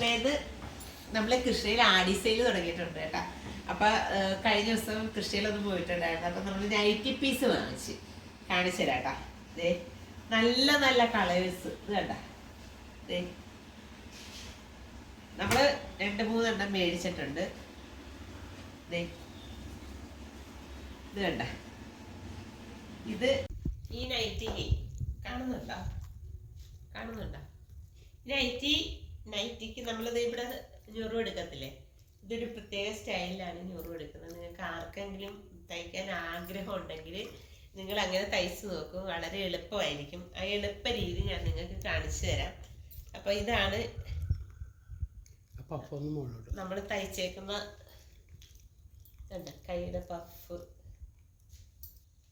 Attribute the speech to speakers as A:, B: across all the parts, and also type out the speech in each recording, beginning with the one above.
A: കൃഷ്ണേന്ന് നമ്മളെ കൃഷ്ണയിൽ ആഡിസയിൽ തുടങ്ങിയിട്ടുണ്ട് കേട്ടാ. അപ്പൊ കഴിഞ്ഞ ദിവസം കൃഷ്ണയിലൊന്നും പോയിട്ടുണ്ടായിരുന്നു. അപ്പൊ നമ്മൾ നൈറ്റി പീസ് വാങ്ങിച്ച് കാണിച്ചു തരാട്ടാ ദേ നല്ല നല്ല കളേഴ്സ് ഇത് കണ്ട. ദേ നമ്മൾ രണ്ട് മൂന്നെണ്ണം മേടിച്ചിട്ടുണ്ട്. ദേ ഇത് കണ്ട. ഇത് ഈ നൈറ്റി കാണുന്നുണ്ടോ? കാണുന്നുണ്ടോ? നൈറ്റി നൈറ്റിക്ക് നമ്മളിത് ഇവിടെ ഞൊറു എടുക്കത്തില്ലേ? ഇതൊരു പ്രത്യേക സ്റ്റൈലിലാണ് ഞൊറു എടുക്കുന്നത്. നിങ്ങൾക്ക് ആർക്കെങ്കിലും തയ്ക്കാൻ ആഗ്രഹം ഉണ്ടെങ്കിൽ നിങ്ങൾ അങ്ങനെ തയ്ച്ച് നോക്കും. വളരെ എളുപ്പമായിരിക്കും. ആ എളുപ്പ രീതി ഞാൻ നിങ്ങൾക്ക് കാണിച്ചു തരാം. അപ്പോൾ ഇതാണ് നമ്മൾ തയ്ച്ചേക്കുന്ന കയ്യുടെ കൈയുടെ പഫ്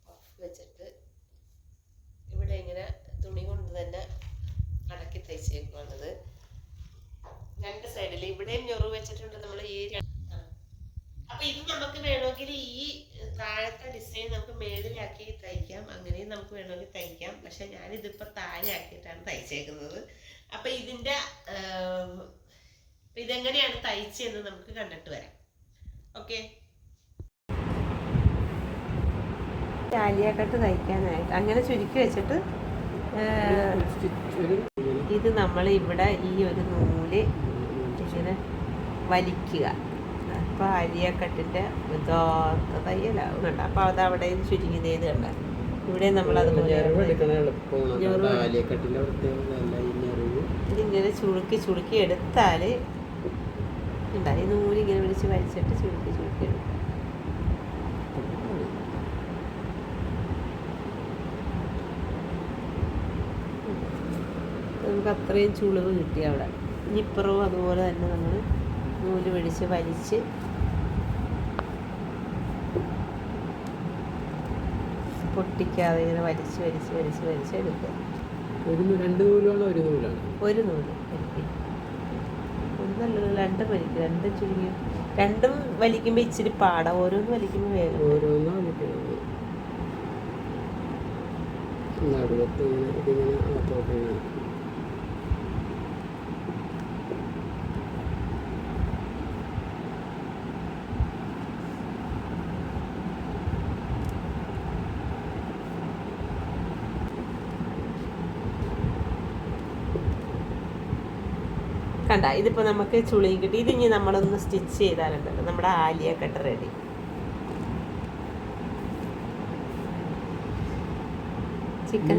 A: പഫ് വെച്ചിട്ട് ഇവിടെ ഇങ്ങനെ തുണി കൊണ്ട് തന്നെ അടക്കി തയ്ച്ചേക്കുവാണത് രണ്ട് സൈഡിൽ ഇവിടെയും ഞൊറു വെച്ചിട്ടുണ്ട് നമ്മൾ ഈ ര- ആ. അപ്പൊ ഇത് നമുക്ക് വേണമെങ്കിൽ ഈ താഴത്തെ ഡിസൈൻ നമുക്ക് മേളിലാക്കി തയ്ക്കാം അങ്ങനെയും നമുക്ക് വേണമെങ്കിൽ തയ്ക്കാം പക്ഷെ ഞാനിതിപ്പോ താഴെ ആക്കിയിട്ടാണ് തയ്ച്ചേക്കുന്നത്. അപ്പൊ ഇതിന്റെ ഇതെങ്ങനെയാണ് തയ്ച്ചതെന്ന് നമുക്ക് കണ്ടിട്ട് വരാം. ഓക്കെ? ചാലിയാക്കട്ട് തയ്ക്കാനായിട്ട്. അങ്ങനെ ചുരുക്കി വെച്ചിട്ട് ഇത് നമ്മൾ ഇവിടെ ഈ ഒരു നൂൽ ഇങ്ങനെ വലിക്കുക. അപ്പോൾ അരിയക്കട്ടിന്റെ യഥാർത്ഥ തയ്യലാവും കണ്ട അപ്പോൾ അത് അവിടെ ചുരുങ്ങിയത് കണ്ട. ഇവിടെ നമ്മൾ അതുപോലെ ചുളുക്കി ചുളുക്കി എടുത്താൽ ഉണ്ടായി ഈ നൂൽ ഇങ്ങനെ പിടിച്ച് വലിച്ചിട്ട് ചുളുക്കി ചുളുക്കി എടുക്കാം. നമുക്ക് അത്രയും ചുളിവ് കിട്ടി അവിടെ. ഇനിപ്പുറവും അതുപോലെ തന്നെ നമ്മൾ നൂൽ പിടിച്ച് വലിച്ച്. പൊട്ടിക്കാതെ ഇങ്ങനെ വലിച്ച് വലിച്ച് വലിച്ച് വലിച്ച് എടുക്കുക.
B: ഒരു രണ്ട് നൂലാണോ ഒരു നൂലാണ്.
A: ഒരു നൂൽ ഒന്നല്ല രണ്ടും വലിക്കും. രണ്ടും ചുരുങ്ങി രണ്ടും വലിക്കുമ്പോൾ ഇച്ചിരി പാടാ. ഓരോന്ന് വലിക്കുമ്പോൾ വേഗം
B: ഓരോന്നും വലിക്കുന്നത് നടുവത്ത് ഇങ്ങനെ ഇതിങ്ങനെ അകത്തോട്ട്
A: കണ്ട ഇതിപ്പോൾ നമുക്ക് ചുളി കിട്ടി. ഇനി നമ്മളൊന്ന് സ്റ്റിച്ച് ചെയ്താലുണ്ടല്ലോ. നമ്മുടെ ആലിയ കട്ട്. റെഡി ചിക്കൻ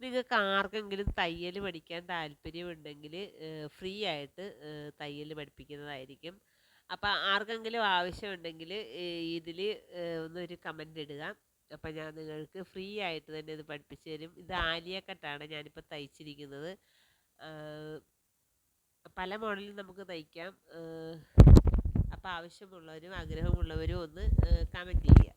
A: നിങ്ങൾക്ക് ആർക്കെങ്കിലും തയ്യൽ പഠിക്കാൻ താല്പര്യമുണ്ടെങ്കിൽ ഫ്രീ ആയിട്ട് തയ്യൽ പഠിപ്പിക്കുന്നതായിരിക്കും. അപ്പോൾ ആർക്കെങ്കിലും ആവശ്യമുണ്ടെങ്കിൽ ഇതിൽ ഒന്നൊരു കമന്റ് ഇടുക. അപ്പോൾ ഞാൻ നിങ്ങൾക്ക് ഫ്രീ ആയിട്ട് തന്നെ ഇത് പഠിപ്പിച്ചു തരും. ഇത് ആലിയ ഞാനിപ്പോൾ തയ്ച്ചിരിക്കുന്നത്. പല മോഡലും നമുക്ക് തയ്ക്കാം. അപ്പോൾ ആവശ്യമുള്ളവരും ആഗ്രഹമുള്ളവരും ഒന്ന് കമന്റ് ചെയ്യുക.